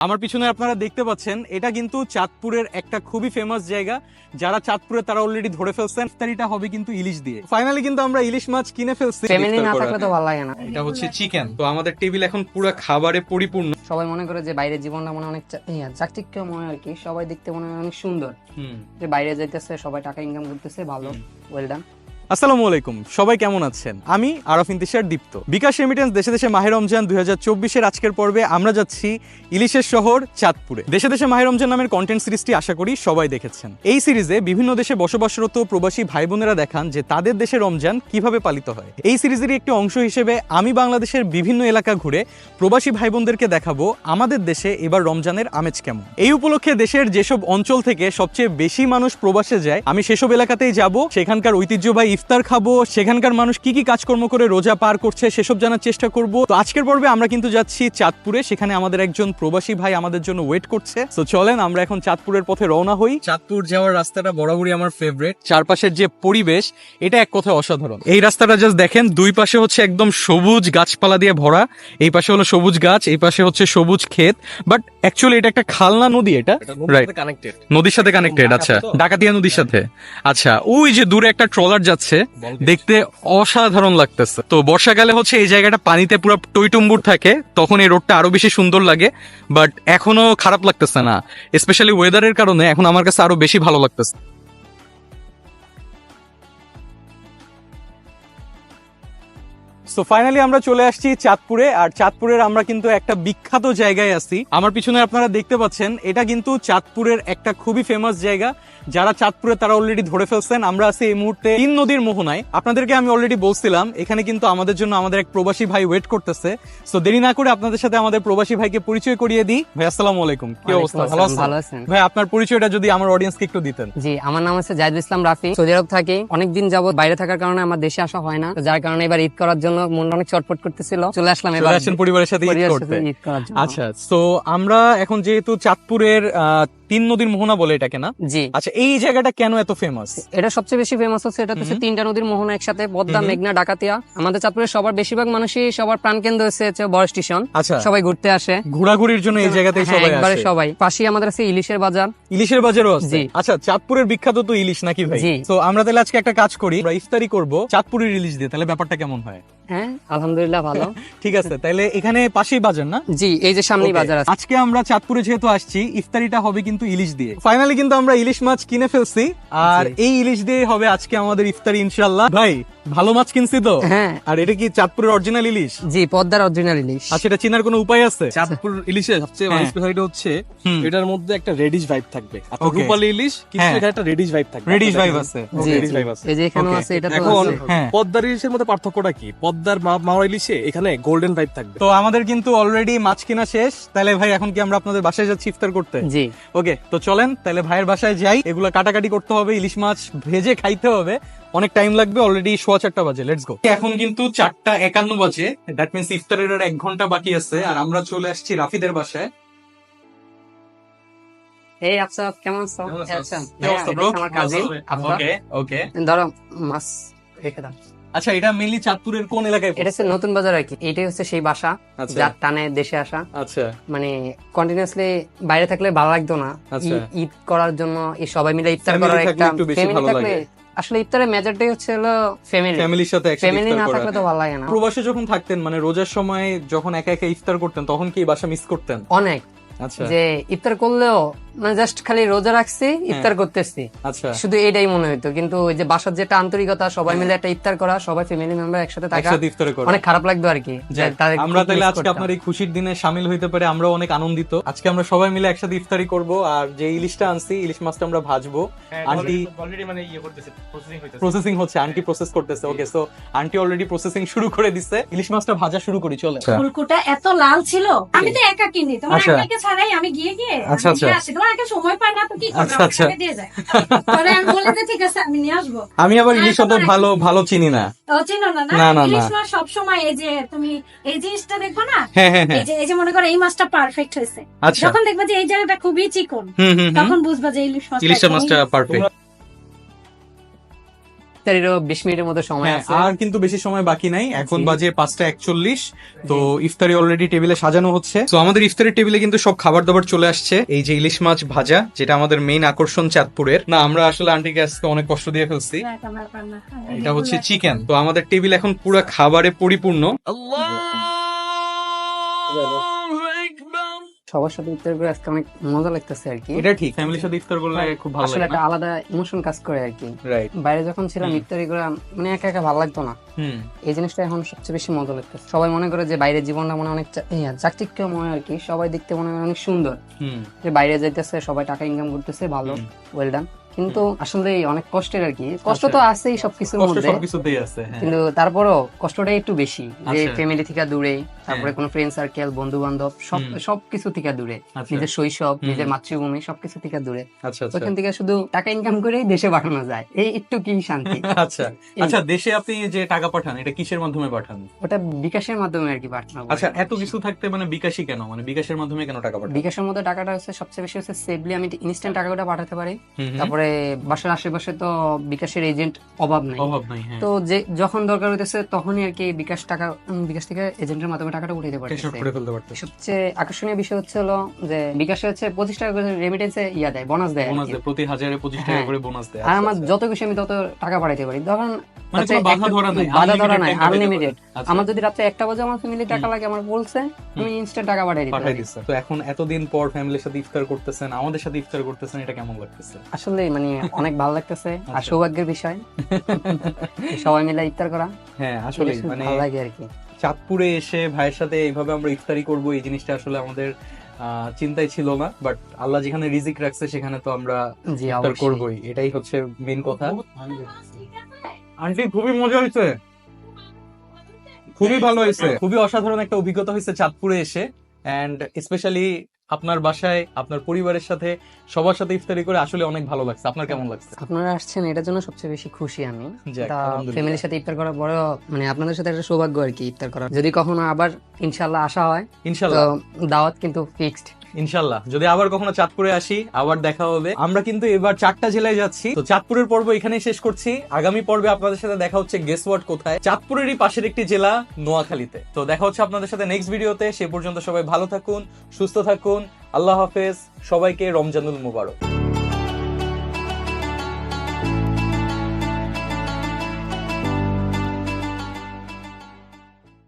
আমার পিছনে আপনারা দেখতে পাচ্ছেন এটা কিন্তু চাঁদপুরের একটা খুবই ফেমাস জায়গা। যারা চাঁদপুরে তারা অলরেডি ধরে ফেলছেন। ইফতারিটা হবে কিন্তু ইলিশ দিয়ে। ফাইনালি কিন্তু আমরা ইলিশ মাছ কিনে ফেলছি। ফ্যামিলি না থাকলে তো ভালো লাগে না। এটা হচ্ছে চিকেন তো আমাদের টেবিল এখন পুরো খাবারে পরিপূর্ণ। সবাই মনে করে যে বাইরের জীবনটা মনে হয় অনেক চাকচিক্য মনে হয় আর কি। সবাই দেখতে মনে হয় অনেক সুন্দর। হুম। যে বাইরে যাইতেছে সবাই টাকা ইনকাম করতেছে ভালো ওয়েল ডান আসসালামু আলাইকুম, সবাই কেমন আছেন? আমি আরফ ইন্তিশার দীপ্ত। বিকাশ রেমিটেন্স দেশে দেশে মাহের রমজান দুই হাজার আজকের পর্বে আমরা যাচ্ছি ইলিশের শহর চাঁদপুরে। দেশে দেশে মাহের রমজান নামের কন্টেন্ট সিরিজটি আশা করি সবাই দেখেছেন। এই সিরিজে বিভিন্ন দেশে বসবাসরত প্রবাসী ভাই বোনেরা দেখান যে তাদের দেশে রমজান কীভাবে পালিত হয়। এই সিরিজেরই একটি অংশ হিসেবে আমি বাংলাদেশের বিভিন্ন এলাকা ঘুরে প্রবাসী ভাই বোনদেরকে দেখাবো আমাদের দেশে এবার রমজানের আমেজ কেমন। এই উপলক্ষে দেশের যেসব অঞ্চল থেকে সবচেয়ে বেশি মানুষ প্রবাসে যায়, আমি সেসব এলাকাতেই যাব। সেখানকার ঐতিহ্যবাহী ইফতার খাব সেখানকার মানুষ কি কি কাজকর্ম করে রোজা পার করছে সেসব জানার চেষ্টা করব। তো আজকের পর্বে আমরা কিন্তু যাচ্ছি চাঁদপুরে সেখানে আমাদের একজন প্রবাসী ভাই আমাদের জন্য ওয়েট করছে। তো চলেন আমরা এখন চাঁদপুরের পথে রওনা হই। চাঁদপুর যাওয়ার রাস্তাটা বরাবরই আমার ফেভারিট চারপাশের যে পরিবেশ এটা এক কথায় অসাধারণ। এই রাস্তাটা জাস্ট দেখেন দুই পাশে হচ্ছে একদম সবুজ গাছপালা দিয়ে ভরা। এই পাশে হলো সবুজ গাছ এই পাশে হচ্ছে সবুজ ক্ষেত। বাট অ্যাকচুয়ালি এটা একটা খালনা নদী এটা রাইট নদীর সাথে কানেক্টেড আচ্ছা? ডাকাতিয়া নদীর সাথে। আচ্ছা ওই যে দূরে একটা ট্রলার যাচ্ছে দেখতে অসাধারণ লাগতেছে। তো বর্ষাকালে হচ্ছে এই জায়গাটা পানিতে পুরো টইটুম্বুর থাকে তখন এই রোডটা আরও বেশি সুন্দর লাগে বাট এখনও খারাপ লাগতেছে না। স্পেশালি ওয়েদারের কারণে এখন আমার কাছে আরও বেশি ভালো লাগতেছে। সো ফাইনালি আমরা চলে আসছি চাঁদপুরে আর চাঁদপুরের আমরা কিন্তু একটা বিখ্যাত জায়গায় আছি। আমার পিছনে আপনারা দেখতে পাচ্ছেন এটা কিন্তু চাঁদপুরের একটা খুবই ফেমাস জায়গা। যারা চাঁদপুরে তারা অলরেডি ধরে ফেলছেন আমরা আছি এই মুহূর্তে তিন নদীর মোহনায়। আপনাদেরকে আমি অলরেডি বলছিলাম এখানে কিন্তু আমাদের জন্য আমাদের এক প্রবাসী ভাই ওয়েট করতেছে। সো দেরি না করে আপনাদের সাথে আমাদের প্রবাসী ভাইকে পরিচয় করিয়ে দিই। ভাই আসসালামু আলাইকুম কি অবস্থা? ভালো আছেন? ভাই আপনার পরিচয়টা যদি আমার অডিয়েন্সকে একটু দিতেন। জি আমার নাম হচ্ছে জাহিদুল ইসলাম রাফি। সৌদি আরব থাকি। অনেকদিন যাবত বাইরে থাকার কারণে আমার দেশে আসা হয় না। যার কারণে এবার ঈদ করার জন্য মনটা অনেক চটপট করতেছিল। চলে আসলাম চলে আসেন পরিবারের সাথে ঈদ করতে। আচ্ছা তো আমরা এখন যেহেতু চাঁদপুরের তিন নদীর মোহনা বলে এটাকে না? জি। আচ্ছা এই জায়গাটা কেন এত ফেমাস এটা সবচেয়ে বেশি ফেমাস হচ্ছে এটা হচ্ছে তিনটা নদীর মোহনা একসাথে পদ্মা মেঘনা ডাকাতিয়া। আমাদের চাঁদপুরের সবার বেশিরভাগ মানুষই সবার প্রাণকেন্দ্র হচ্ছে হচ্ছে বড় স্টেশন আচ্ছা। সবাই ঘুরতে আসে। ঘোরাঘুরির জন্য এই জায়গাতেই হ্যাঁ, সবাই আসে। সবাই। পাশেই আমাদের আছে ইলিশের বাজার। ইলিশের বাজারও আছে? আচ্ছা চাঁদপুরের বিখ্যাত তো ইলিশ নাকি ভাই? তো আমরা তাহলে আজকে একটা কাজ করি আমরা ইফতারি করব চাঁদপুরের ইলিশ দিয়ে। তাহলে ব্যাপারটা কেমন হয়? হ্যাঁ আলহামদুলিল্লাহ ভালো। ঠিক আছে তাহলে এখানে পাশেই বাজার না? জি এই যে সামনেই বাজার আছে। আজকে আমরা চাঁদপুরে যেহেতু আসছি ইফতারিটা হবে কিন্তু ইলিশ দিয়ে। ফাইনালি কিন্তু আমরা ইলিশ মাছ কিনে ফেলছি আর এই ইলিশ দিয়ে হবে আজকে আমাদের ইফতারি ইনশাল্লাহ ভাই ভালো মাছ কিনছি তো? হ্যাঁ। আর এটা কি চাঁদপুরের অরিজিনাল ইলিশ? জি পদ্মার অরিজিনাল ইলিশ। আচ্ছা এটা চেনার কোনো উপায় আছে? চাঁদপুর ইলিশের সবচেয়ে বড় হ্যাঁ। স্পেশালিটি হচ্ছে এটার মধ্যে একটা রেডিশ ভাইব থাকবে. রূপালী ইলিশ কিন্তু হ্যাঁ। এখানে একটা রেডিশ ভাইব থাকবে। রেডিশ ভাইব আছে। রেডিশ ভাইব আছে। এই যে এখানেও আছে এটা তো এখন হ্যাঁ। পদ্মার ইলিশের মধ্যে পার্থক্যটা কি? পদ্মার মাওয়া ইলিশে এখানে গোল্ডেন ভাইব থাকবে। তো আমাদের কিন্তু অলরেডি মাছ কিনা শেষ। তাহলে ভাই এখন কি আমরা আপনাদের বাসায় যাচ্ছি ইফতার করতে? জি। ওকে তো চলেন তাহলে ভাইয়ের বাসায় যাই। এগুলো কাটাকাটি করতে হবে ইলিশ মাছ ভেজে খাইতে হবে। অনেক টাইম লাগবে অলরেডি সোয়া চারটা বাজে লেটস গো এখন কিন্তু চারটা একান্ন বাজে দ্যাট মিনস ইফতারের আর এক ঘণ্টা বাকি আছে। আর আমরা চলে আসছি রাফিদের বাসায়। এই কেমন আছো? কেমন আছো? আচ্ছা কি অবস্থা ব্রো আমার কাজিন ওকে ওকে ধরো মাছ রেখে দাও। আচ্ছা এটা মেইনলি চাঁদপুরের কোন এলাকায় এটা হচ্ছে নতুন বাজার আর কি। এটাই হচ্ছে সেই বাসা আচ্ছা। যার টানে দেশে আসা। আচ্ছা। মানে কন্টিনিউয়াসলি বাইরে থাকলে ভালো লাগতো না। আচ্ছা। ঈদ- করার জন্য এই সবাই মিলে ইফতার করার একটা ফ্যামিলি থাকলে। আসলে ইফতারের মেজরটাই হচ্ছে হলো ফ্যামিলি ফ্যামিলির সাথে একসাথে ফ্যামিলি না থাকলে তো ভালো লাগে না। প্রবাসে যখন থাকতেন মানে রোজার সময় যখন একা একা ইফতার করতেন তখন কি বাসা মিস করতেন? অনেক। আচ্ছা। যে ইফতার করলেও মানে জাস্ট খালি রোজা রাখছি ইফতার করতেছি। আচ্ছা। শুধু এটাই মনে হইতো। কিন্তু ওই যে বাসার যেটা আন্তরিকতা সবাই মিলে একটা ইফতার করা সবাই ফ্যামিলি মেম্বার একসাথে থাকা অনেক খারাপ লাগতো আর কি আমরা তাহলে আজকে আপনার এই খুশির দিনে সামিল হইতে পারে আমরা অনেক আনন্দিত। আজকে আমরা সবাই মিলে একসাথে ইফতারি করব আর যে ইলিশটা আনছি ইলিশ মাছটা আমরা ভাজবো। আন্টি অলরেডি মানে ইয়ে করতেছে প্রসেসিং হইতেছে। প্রসেসিং হচ্ছে আন্টি প্রসেস করতেছে okay so aunty already processing শুরু করে দিছে। ইলিশ মাছটা ভাজা শুরু করি চলে ফুলকুটা এত লাল ছিল আমি তো একা কিনি তোমার আচ্ছা। একাকে ছাড়াই আমি গিয়ে গিয়ে আচ্ছা, আচ্ছা। নিয়ে আসি। তোমার একা সময় পায় না তো কি করবে? আচ্ছা, আচ্ছা। সাথে দিয়ে যায়। পরে আমি বলে দিই, ঠিক আছে আমি নিয়ে আসব। আমি আবার ইলিশ অত ভালো ভালো চিনি না। চিনো না না, না। ইলিশ মাছ সবসময় এই যে তুমি এই জিনিসটা দেখব না? হ্যাঁ হ্যাঁ হ্যাঁ। এই যে এই যে মনে করো এই মাছটা পারফেক্ট হয়েছে। আচ্ছা। যখন দেখবে যে এই জায়গাটা খুবই চিকন তখন বুঝবা যে ইলিশ মাছ মাছটা পারফেক্ট ইফতারিরও বিশ মিনিটের মতো সময় হ্যাঁ, আছে। আর কিন্তু বেশি সময় বাকি নাই। এখন বাজে পাঁচটা একচল্লিশ তো ইফতারি অলরেডি টেবিলে সাজানো হচ্ছে। তো আমাদের ইফতারি টেবিলে কিন্তু সব খাবার দাবার চলে আসছে। এই যে ইলিশ মাছ ভাজা যেটা আমাদের মেইন আকর্ষণ চাঁদপুরের। না আমরা আসলে আন্টিকে আজকে অনেক কষ্ট দিয়ে ফেলছি। এটা হচ্ছে চিকেন তো আমাদের টেবিল এখন পুরো খাবারে পরিপূর্ণ। সবার সাথে ইফতার করে আজকে অনেক মজা লাগতেছে আর কি। এটা ঠিক ফ্যামিলির সাথে ইফতার করলে খুব ভালো আসলে একটা আলাদা ইমোশন কাজ করে আর কি। বাইরে যখন ছিলাম। ইফতারি করে মানে একা একা ভালো লাগতো না। এই জিনিসটা এখন সবচেয়ে বেশি মজা লাগতেছে। সবাই মনে করে যে বাইরের জীবনটা মনে অনেক চাকচিক্যময় আর কি। সবাই দেখতে মনে হয় অনেক সুন্দর। হুম। যে বাইরে যাইতেছে সবাই টাকা ইনকাম করতেছে ভালো। ওয়েল ডান কিন্তু আসলে অনেক কষ্টের আর কি। কষ্ট আচ্ছা। তো আছেই সবকিছুর মধ্যে। সবকিছুতেই আছে হ্যাঁ। কিন্তু তারপরও কষ্টটাই একটু বেশি। যে আচ্ছা। হ্যাঁ। ফ্যামিলি থেকে দূরে তারপরে কোনো ফ্রেন্ড সার্কেল বন্ধু বান্ধব সব সবকিছু থেকে দূরে। আচ্ছা। নিজের শৈশব নিজের মাতৃভূমি সবকিছু থেকে দূরে। আচ্ছা আচ্ছা। ওখান থেকে শুধু টাকা ইনকাম করেই দেশে পাঠানো যায়। এই একটু কি শান্তি। আচ্ছা। আচ্ছা দেশে আপনি যে টাকা পাঠান এটা কিসের মাধ্যমে পাঠান? ওটা বিকাশের মাধ্যমে আর কি পাঠানো আচ্ছা এত কিছু থাকতে মানে বিকাশই কেন? মানে বিকাশের মাধ্যমে কেন টাকা পাঠান? বিকাশের মধ্যে টাকাটা হচ্ছে সবচেয়ে বেশি হচ্ছে সেফলি আমি ইনস্ট্যান্ট টাকাটা পাঠাতে পারি। হুম। তারপরে বাসার আশেপাশে তো বিকাশের এজেন্ট অভাব নাই। অভাব নাই হ্যাঁ। তো যে যখন দরকার হইতেছে তখনই আর কি বিকাশ টাকা বিকাশ থেকে এজেন্টের মাধ্যমে টাকাটা উঠাইতে পারতেছে। সবচেয়ে আকর্ষণীয় বিষয় হচ্ছে হলো যে বিকাশে হচ্ছে পঁচিশ টাকা করে রেমিটেন্সে ইয়া দেয় বোনাস দেয় বোনাস দেয় প্রতি হাজারে পঁচিশ টাকা হ্যাঁ। করে বোনাস দেয়। আর আচ্ছা, আমার আচ্ছা। যত খুশি আমি তত টাকা পাঠাইতে পারি। ধরেন মানে বাধা ধরা নাই বাধা ধরা নাই আনলিমিটেড আমার যদি রাত্রে একটা বাজে আমার ফ্যামিলি টাকা লাগে আমার বলছে আমি ইনস্ট্যান্ট টাকা পাঠাই দিতে পাঠাই পারি। দিচ্ছে। তো এখন এতদিন পর ফ্যামিলির সাথে ইফতার করতেছেন আমাদের সাথে ইফতার করতেছেন এটা কেমন লাগতেছে? আসলে মানে অনেক ভালো লাগতেছে আর আচ্ছা। সৌভাগ্যের বিষয়। সবাই মিলে ইফতার করা। হ্যাঁ আসলে মানে ভালো লাগে আর কি। চাঁদপুরে এসে ভাইয়ের সাথে এইভাবে আমরা ইফতারি করব এই জিনিসটা আসলে আমাদের আহ, চিন্তায় ছিল না বাট আল্লাহ যেখানে রিজিক রাখছে সেখানে তো আমরা জি ইফতার করবই। এটাই হচ্ছে মেন কথা। আন্টি খুবই মজা হয়েছে। খুবই ভালো হয়েছে। খুবই অসাধারণ একটা অভিজ্ঞতা হয়েছে চাঁদপুরে এসে। এন্ড স্পেশালি আপনার বাসায় আপনার পরিবারের সাথে সবার সাথে ইফতারি করে আসলে অনেক ভালো লাগছে। আপনার কেমন লাগছে? আপনারা আসছেন এটার জন্য সবচেয়ে বেশি খুশি আমি। ফ্যামিলির সাথে ইফতার করা বড় মানে আপনাদের সাথে একটা সৌভাগ্য আর কি ইফতার করা যদি কখনো আবার ইনশাল্লাহ আসা হয় ইনশাল্লাহ দাওয়াত কিন্তু ফিক্সড ইনশাল্লাহ। যদি আবার কখনো চাঁদপুরে আসি, আবার দেখা হবে। আমরা কিন্তু এবার চারটা জেলায় যাচ্ছি। তো চাঁদপুরের পর্ব এখানে শেষ করছি। আগামী পর্বে আপনাদের সাথে দেখা হচ্ছে গেস ওয়ার্ড কোথায়? চাঁদপুরেরই পাশের একটি জেলা, নোয়াখালীতে। তো দেখা হচ্ছে আপনাদের সাথে নেক্সট ভিডিওতে সে পর্যন্ত সবাই ভালো থাকুন, সুস্থ থাকুন। আল্লাহ হাফেজ। সবাইকে রমজানুল মুবারক।